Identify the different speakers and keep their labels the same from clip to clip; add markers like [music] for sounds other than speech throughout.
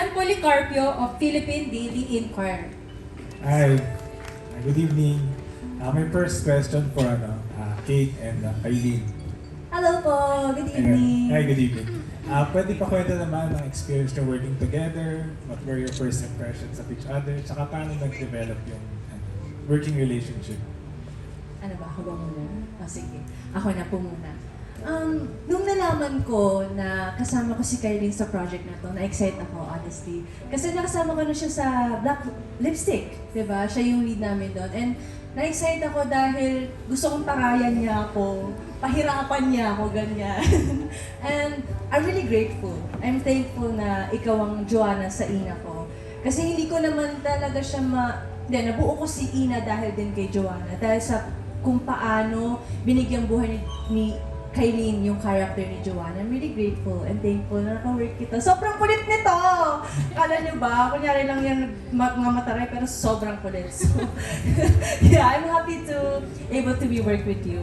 Speaker 1: Jan Policarpio of Philippine Daily Inquirer.
Speaker 2: Hi. Good evening. Uh, my first question for ano, uh, Kate and uh, Eileen.
Speaker 1: Hello po, good
Speaker 2: Ayun. Hi, good evening. Uh, pwede pa kwento naman ng experience nyo working together? What were your first impressions of each other? Tsaka paano nag-develop yung ano, working relationship?
Speaker 1: Ano ba, ako ba muna? O sige, ako na po muna. Um, nung nalaman ko na kasama ko si Kylene sa project na to, na-excite ako, honestly. Kasi nakasama ko na siya sa Black Lipstick, di ba? Siya yung lead namin doon. And na-excite ako dahil gusto kong takayan niya ako, pahirapan niya ako, ganyan. [laughs] And I'm really grateful. I'm thankful na ikaw ang Joanna sa ina ko. Kasi hindi ko naman talaga siya ma... Hindi, nabuo ko si Ina dahil din kay Joanna. Dahil sa kung paano binigyang buhay ni, ni Kylene yung character ni Joanna. I'm really grateful and thankful na naka-work kita. Sobrang kulit nito! Kala niyo ba? Kunyari lang yan mataray pero sobrang kulit. So, [laughs] yeah, I'm happy to able to be work with you.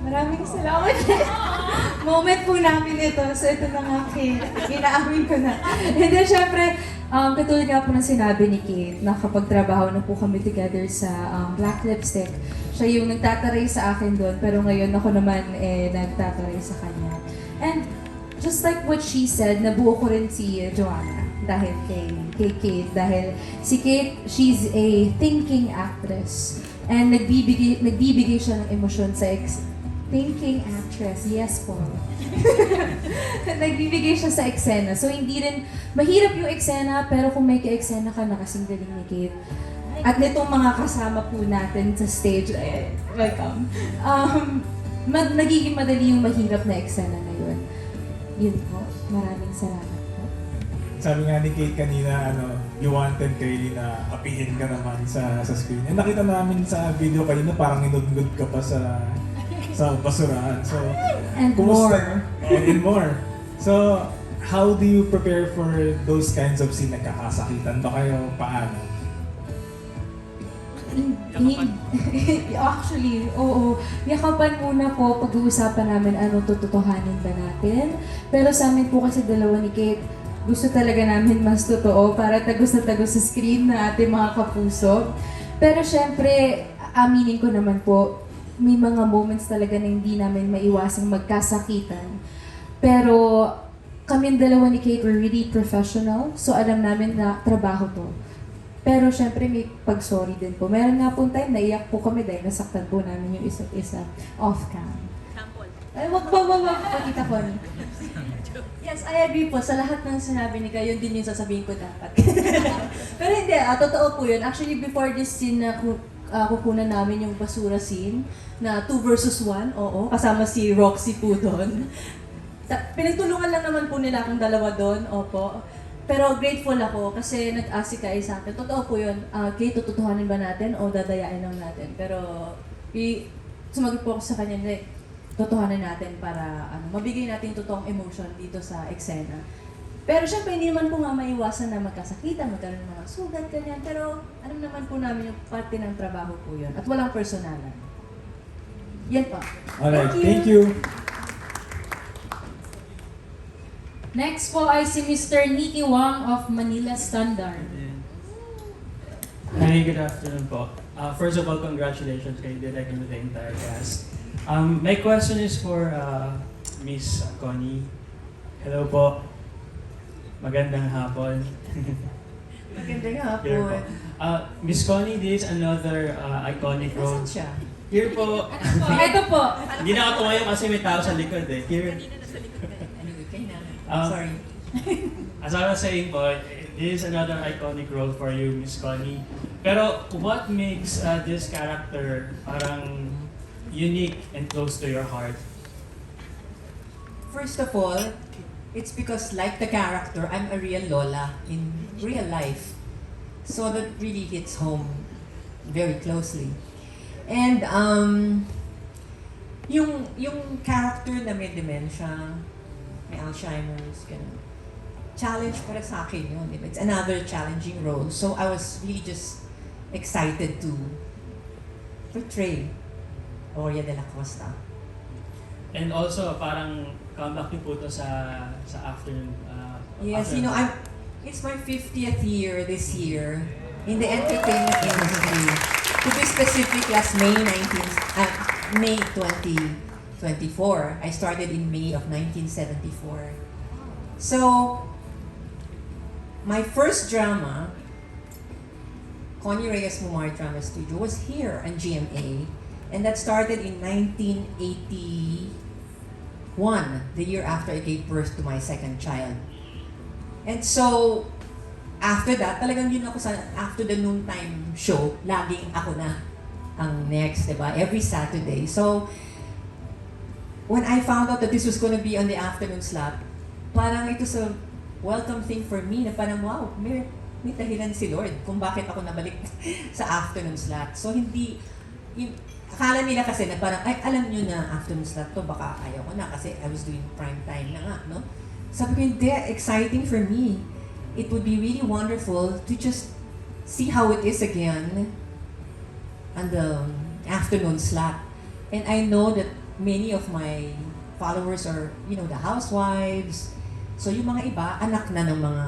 Speaker 3: Maraming salamat. [laughs] Moment po namin ito. So ito na nga, Kate. Inaamin ko na. And then syempre, um, katulad nga po ng sinabi ni Kate, na kapag trabaho na po kami together sa um, Black Lipstick, siya yung nagtataray sa akin doon, pero ngayon ako naman eh, nagtataray sa kanya. And just like what she said, nabuo ko rin si Joanna dahil kay, kay Kate. Dahil si Kate, she's a thinking actress. And nagbibigay, nagbibigay siya ng emosyon sa ex, Thinking actress, yes po. [laughs] Nagbibigay siya sa eksena. So, hindi rin, mahirap yung eksena, pero kung may ka-eksena ka, nakasing galing ni Kate. At nitong mga kasama po natin sa stage, eh, welcome. Um, mag, nagiging madali yung mahirap na eksena na yun. Yun po. Maraming salamat po.
Speaker 2: Sabi nga ni Kate kanina, ano, you wanted Kylie na apihin ka naman sa sa screen. And nakita namin sa video kanina, parang inudngod ka pa sa sa basurahan. So,
Speaker 3: And
Speaker 2: kumusta?
Speaker 3: more.
Speaker 2: Oh, and more. So, how do you prepare for those kinds of scene? Nagkakasakitan ba kayo? Paano?
Speaker 3: Hin- [laughs] Actually, oo. Yakapan muna po, pag-uusapan namin ano tututuhanin ba natin. Pero sa amin po kasi dalawa ni Kate, gusto talaga namin mas totoo para tagos na tagos sa screen na ating mga kapuso. Pero syempre, aminin ko naman po, may mga moments talaga na hindi namin maiwasang magkasakitan. Pero kami dalawa ni Kate were really professional, so alam namin na trabaho to. Pero syempre may pag-sorry din po. Meron nga po time naiyak po kami dahil nasaktan po namin yung isa't isa off-cam. Ay, wag wag wag wag Pakita ko ni.
Speaker 1: Yes, I agree po. Sa lahat ng sinabi ni Kayo, yun din yung sasabihin ko dapat. [laughs] Pero hindi, ah, totoo po yun. Actually, before this scene na ku- ah, kukunan namin yung basura scene, na 2 versus 1, oo, kasama si Roxy po doon. Ta- Pinagtulungan lang naman po nila akong dalawa doon, opo. Pero grateful ako kasi nag-ask si Kai sa akin. Totoo po yun, uh, Kay, tututuhanin ba natin o dadayain lang natin? Pero i- sumagot po ako sa kanya, hindi, totohanan natin para ano, mabigay natin totoong emotion dito sa eksena. Pero syempre, hindi naman po nga maiwasan na magkasakitan, magkaroon ng mga sugat, ganyan. Pero alam naman po namin yung parte ng trabaho po yun. At walang personalan. Yan pa.
Speaker 2: Alright, thank you.
Speaker 1: Next po ay si Mr. Nicky Wang of Manila Standard.
Speaker 4: Hi, good afternoon po. Uh, first of all, congratulations kay Direk and the entire cast. Um, my question is for uh, Miss Connie. Hello po. Magandang hapon. [laughs]
Speaker 1: Magandang
Speaker 4: Here po.
Speaker 1: hapon.
Speaker 4: Uh, Miss Connie, this is another uh, iconic role.
Speaker 1: Nasaan siya?
Speaker 4: Here po.
Speaker 1: Ito po. [laughs]
Speaker 4: Hindi na ako tumayo kasi may tao sa likod eh. Here.
Speaker 1: Anyway, kayo na.
Speaker 4: Um,
Speaker 1: Sorry. [laughs]
Speaker 4: As I was saying po, this is another iconic role for you, Miss Connie. Pero what makes uh, this character parang unique and close to your heart?
Speaker 5: First of all, it's because like the character, I'm a real Lola in real life. So that really hits home very closely. And um, yung yung character na may dementia, may Alzheimer's, ganun. Challenge para sa akin yun. It's another challenging role. So I was really just excited to portray Gloria de la Costa.
Speaker 4: And also, parang comeback niyo po to sa, sa after uh,
Speaker 5: Yes, you know, I'm, it's my 50th year this year in the entertainment industry. To be specific, last May 19, uh, May 2024. I started in May of 1974. So, my first drama, Connie Reyes Mumar Drama Studio, was here on GMA. And that started in 1981, the year after I gave birth to my second child. And so, after that, talagang yun ako sa after the noontime show, laging ako na ang next, di ba? Every Saturday. So, when I found out that this was gonna be on the afternoon slot, parang it was welcome thing for me na parang, wow, may, may dahilan si Lord kung bakit ako nabalik [laughs] sa afternoon slot. So, hindi, yun, akala nila kasi na parang, ay, alam nyo na afternoon slot to, baka ayaw ko na kasi I was doing prime time na nga, no? Sabi ko, hindi, exciting for me. It would be really wonderful to just see how it is again on the afternoon slot. And I know that many of my followers are, you know, the housewives. So yung mga iba, anak na ng mga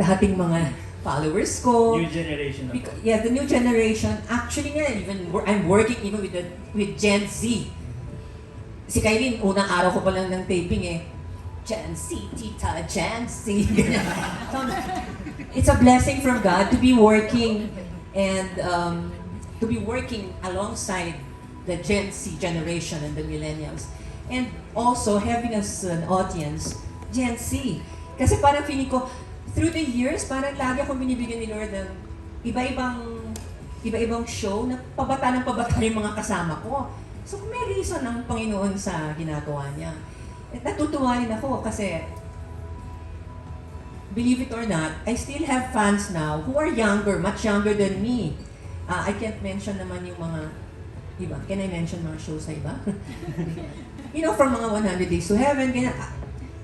Speaker 5: dating mga [laughs] followers ko.
Speaker 4: New generation na po.
Speaker 5: Because, yeah, the new generation. Actually nga, even I'm working even with the with Gen Z. Si Kylene, unang araw ko pa lang ng taping eh. Gen Z, tita, Gen Z. [laughs] It's a blessing from God to be working and um, to be working alongside the Gen Z generation and the millennials. And also having as an audience, Gen Z. Kasi parang feeling ko, through the years, parang lagi akong binibigyan ni Lord ng iba-ibang iba-ibang show na pabata ng pabata yung mga kasama ko. So may reason ang Panginoon sa ginagawa niya. At natutuwa rin ako kasi believe it or not, I still have fans now who are younger, much younger than me. Ah, I can't mention naman yung mga iba. Can I mention mga shows sa iba? [laughs] you know, from mga 100 Days to Heaven, ganyan. Ah,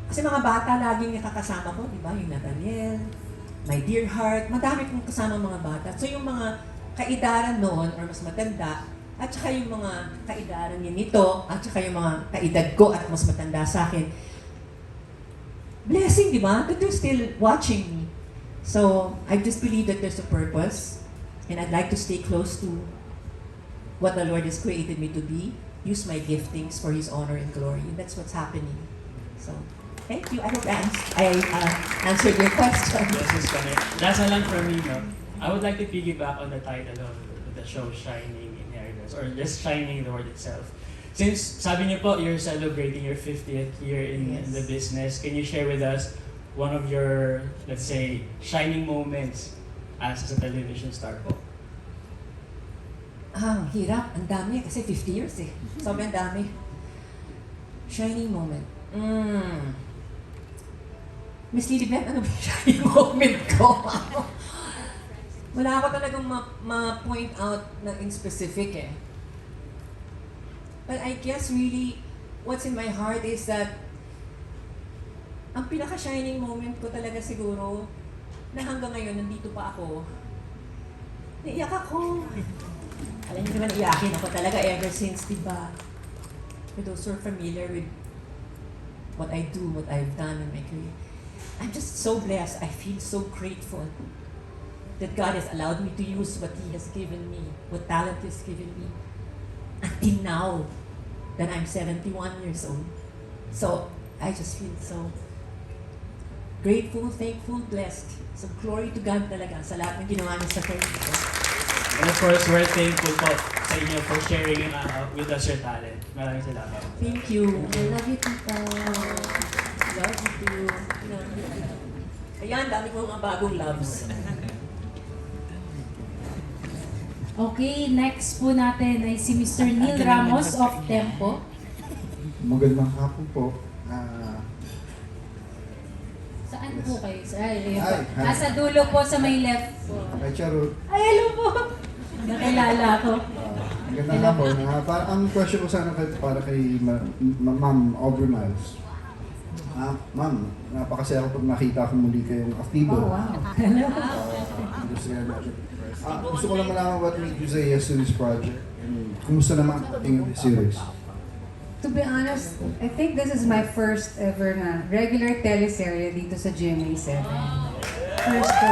Speaker 5: Kasi mga bata laging nakakasama ko, di ba? Yung Nathaniel, My Dear Heart, madami kong kasama mga bata. So yung mga kaidaran noon or mas matanda, at saka yung mga kaidaran niya nito, at saka yung mga kaedad ko at mas matanda sa akin, blessing, di ba? That they're still watching me. So, I just believe that there's a purpose, and I'd like to stay close to what the Lord has created me to be, use my giftings for His honor and glory, and that's what's happening. So, thank you. I hope I, I uh, answered your [laughs] question.
Speaker 4: Yes, Miss Connie. Last lang from me, no? I would like to piggyback on the title of the show, Shining Inheritance, or just Shining the word itself. Since sabi niyo po, you're celebrating your 50th year in, in the business, can you share with us one of your, let's say, shining moments as a television star po?
Speaker 5: Ah, hirap. Ang dami kasi 50 years eh. Sobrang dami. Shining moment. Mm. Miss Lilibet, ano ba yung shining [laughs] moment ko? Wala ako talagang ma- ma-point out na in specific eh. But I guess really, what's in my heart is that ang pinaka-shining moment ko talaga siguro na hanggang ngayon nandito pa ako. Naiyak ako. Alam niyo naman, iyakin ako talaga ever since, di ba? For those who are familiar with what I do, what I've done in my career. I'm just so blessed. I feel so grateful that God has allowed me to use what He has given me, what talent He has given me, until now that I'm 71 years old. So, I just feel so grateful, thankful, blessed. So, glory to God talaga sa lahat ng ginawa niya sa career.
Speaker 4: And of course, we're thankful po sa inyo for sharing uh, with us your talent. Maraming salamat.
Speaker 5: Thank you.
Speaker 1: I love you, tita.
Speaker 5: Love you too. Love you too. Ayan, dami ko mga bagong loves.
Speaker 3: Okay, next po natin ay si Mr. Neil Ramos of Tempo.
Speaker 6: Magandang hapon po. Ah,
Speaker 3: Saan po kayo? Ay, ayun
Speaker 6: Ay,
Speaker 3: po.
Speaker 6: hi.
Speaker 3: Nasa dulo po sa may left po.
Speaker 6: kay Charot,
Speaker 3: Ay, hello po! Nakilala ko.
Speaker 6: magandang hapon. Ah, para, ang question ko sana kay, para kay Ma- Ma- Ma'am Aubrey Miles. Ah, Ma'am, napakasaya ko pag nakita ko muli kayong aktibo.
Speaker 3: Oh, wow.
Speaker 6: Ah, natin. Ah, gusto ko lang malaman what made you say yes to this project. And kumusta naman ang series?
Speaker 7: To be honest, I think this is my first ever na regular teleserye dito sa GMA7. First ko.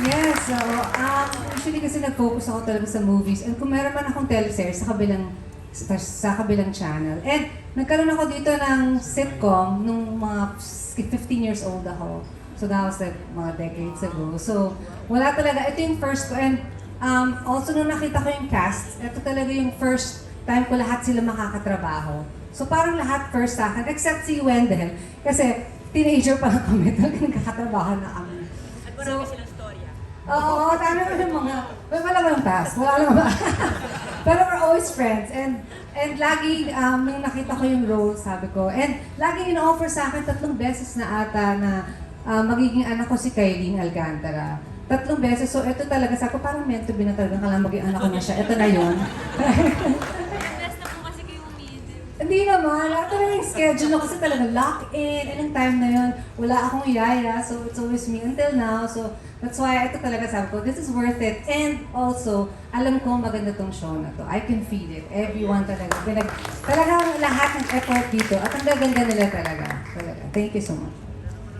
Speaker 7: Yes, so, um, usually kasi nag-focus ako talaga sa movies. And kung meron man akong teleserye sa kabilang sa, sa kabilang channel. And nagkaroon ako dito ng sitcom nung mga 15 years old ako. So that was like mga decades ago. So wala talaga. Ito yung first ko. And um, also nung nakita ko yung cast, ito talaga yung first time ko lahat sila makakatrabaho. So parang lahat first sa akin, except si Wendell. Kasi teenager pa lang kami, talagang [laughs] nagkakatrabaho na kami. So, Oo, tama naman yung mga, wala wala bang pass? Wala naman. [laughs] Pero we're always friends. And and lagi, um, nung nakita ko yung role, sabi ko, and lagi in-offer sa akin tatlong beses na ata na ah, magiging anak ko si Kylene Alcantara. Tatlong beses. So ito talaga, sabi ko, parang meant to be na talaga, kailangan maging anak ko na siya. Ito na yun. Hindi naman. Ako talaga yung schedule ko kasi talaga lock-in. And yung time na yun, wala akong yaya. So, it's always me until now. So, that's why ito talaga sabi ko, this is worth it. And also, alam ko maganda tong show na to. I can feel it. Everyone talaga. Pinag, talagang lahat ng effort dito. At ang gaganda nila talaga. Talaga. Thank you so much.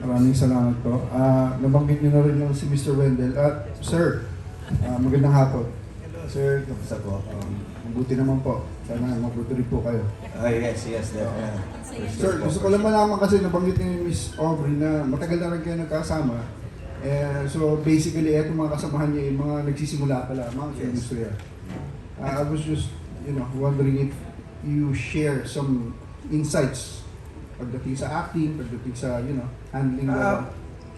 Speaker 6: Maraming salamat po. Ah, nabanggit niyo na rin yung si Mr. Wendell. At sir, ah, magandang hapon. Sir, kamusta po? Um, mabuti naman po. Sana mabuti rin po kayo.
Speaker 8: Oh, yes, yes, definitely.
Speaker 6: Sir, gusto ko lang malaman kasi nabanggit ni Miss Aubrey na matagal na rin kayo nagkasama. Eh, so basically, eto mga kasamahan niya, yung mga nagsisimula pa lamang sa
Speaker 8: Yes.
Speaker 6: industriya. Uh, I was just, you know, wondering if you share some insights pagdating sa acting, pagdating sa, you know, handling.
Speaker 8: Ah,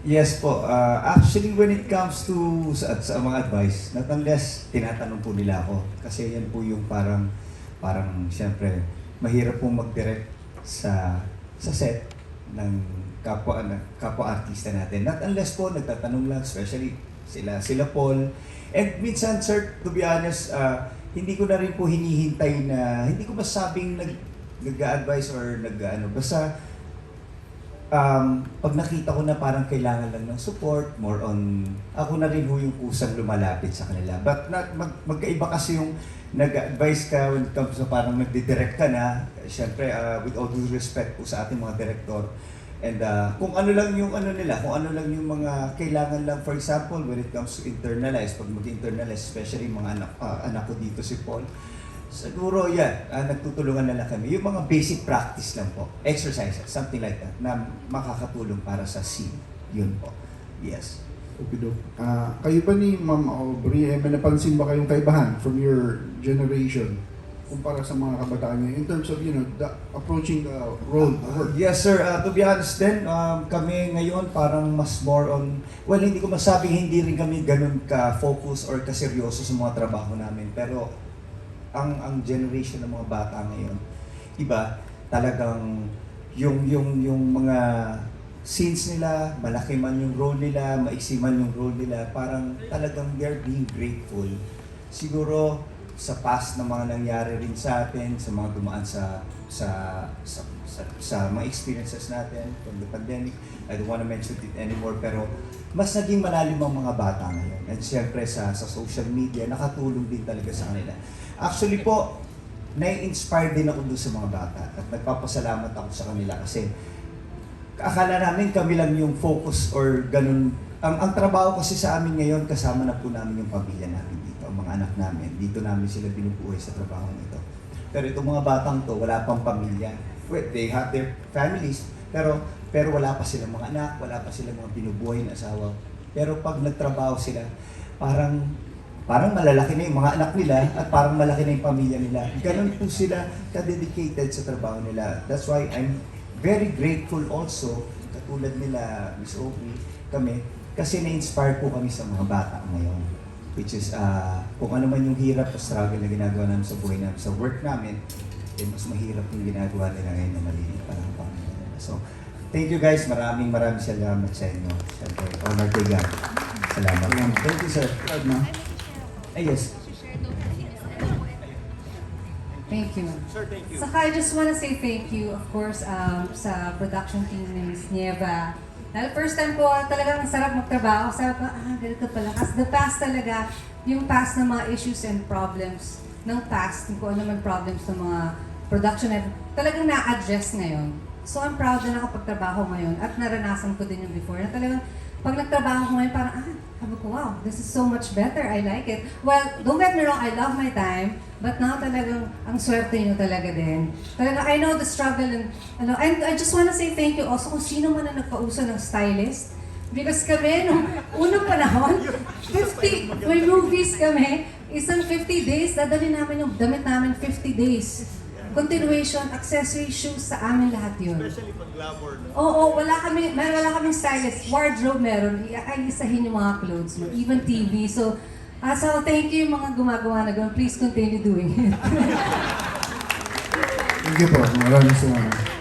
Speaker 8: yes po. Uh, actually, when it comes to sa, sa mga advice, not unless tinatanong po nila ako. Kasi yan po yung parang, parang siyempre, mahirap pong mag-direct sa, sa set ng kapwa, ng kapwa artista natin. Not unless po nagtatanong lang, especially sila, sila Paul. And minsan, sir, to be honest, ah, hindi ko na rin po hinihintay na, hindi ko masabing nag, nag-advise or nag-ano, basta um, pag nakita ko na parang kailangan lang ng support, more on, ako na rin ho yung kusang lumalapit sa kanila. But not, mag, magkaiba kasi yung nag-advise ka when it comes to parang nagdidirect ka na, syempre, uh, with all due respect po sa ating mga director, and uh, kung ano lang yung ano nila, kung ano lang yung mga kailangan lang, for example, when it comes to internalize, pag mag-internalize, especially mga anak, ah, anak ko dito si Paul, Siguro yan, ah, nagtutulungan na lang kami. Yung mga basic practice lang po, exercises, something like that, na makakatulong para sa scene. Yun po. Yes.
Speaker 6: Okay, Doc. Ah, kayo ba ni Ma'am Aubrey, eh, may napansin ba kayong kaibahan from your generation kumpara sa mga kabataan niyo in terms of, you know, the, approaching the road to work?
Speaker 8: Yes, sir. Uh, to be honest din, um, kami ngayon parang mas more on, well, hindi ko masabing hindi rin kami ganun ka-focus or kaseryoso sa mga trabaho namin. Pero ang ang generation ng mga bata ngayon, iba, talagang yung yung yung mga scenes nila, malaki man yung role nila, maiksi man yung role nila, parang talagang they're being grateful. Siguro sa past na mga nangyari rin sa atin, sa mga dumaan sa sa sa, sa, sa mga experiences natin from the pandemic. I don't want to mention it anymore, pero mas naging malalim ang mga bata ngayon. And siyempre sa, sa social media, nakatulong din talaga sa kanila. Actually po, nai-inspire din ako doon sa mga bata at nagpapasalamat ako sa kanila kasi akala namin kami lang yung focus or ganun. Ang, ang trabaho kasi sa amin ngayon, kasama na po namin yung pamilya namin anak namin. Dito namin sila binubuhay sa trabaho nito. Pero itong mga batang to, wala pang pamilya. Well, they have their families, pero pero wala pa silang mga anak, wala pa silang mga binubuhay na asawa. Pero pag nagtrabaho sila, parang parang malalaki na yung mga anak nila at parang malaki na yung pamilya nila. Ganun po sila ka-dedicated sa trabaho nila. That's why I'm very grateful also, katulad nila, Miss Opie, kami, kasi na-inspire po kami sa mga bata ngayon. Which is, ah, kung ano man yung hirap o struggle na ginagawa namin sa buhay namin, sa work namin, eh, mas mahirap yung ginagawa nila ngayon na maliliit pa nila. So, thank you guys. Maraming maraming salamat sa inyo. Siyempre, honor to God. Salamat. Thank you, sir.
Speaker 6: Brad, na?
Speaker 8: Ay, yes.
Speaker 7: Thank you. Sir, thank you. Saka I just wanna say thank you, of course, um, sa production team ni Miss Nieva. Dahil first time ko, talagang sarap magtrabaho. Sabi ko, ah, ganito pala. Kasi the past talaga, yung past ng mga issues and problems ng past, kung ano man problems ng mga production, talagang na-adjust ngayon. So I'm proud na nakapagtrabaho ngayon at naranasan ko din yung before na talagang pag nagtrabaho ko ngayon parang ah, sabi ko wow, this is so much better, I like it. Well, don't get me wrong, I love my time, but now talagang ang swerte nyo talaga din. Talaga, I know the struggle and ano, and I just wanna say thank you also kung sino man ang nagpauso ng stylist. Because kami, nung unang panahon, 50, may movies kami, isang 50 days, dadali namin yung damit namin 50 days. Continuation, accessory, shoes, sa amin lahat yun. Especially pag glamour, no? Oo, wala kami, meron wala kaming stylist. Wardrobe meron, ay isahin yung mga clothes mo, even TV. So, ah, so thank you yung mga gumagawa na gano'n. Please continue doing it.
Speaker 6: Thank you po. Maraming salamat.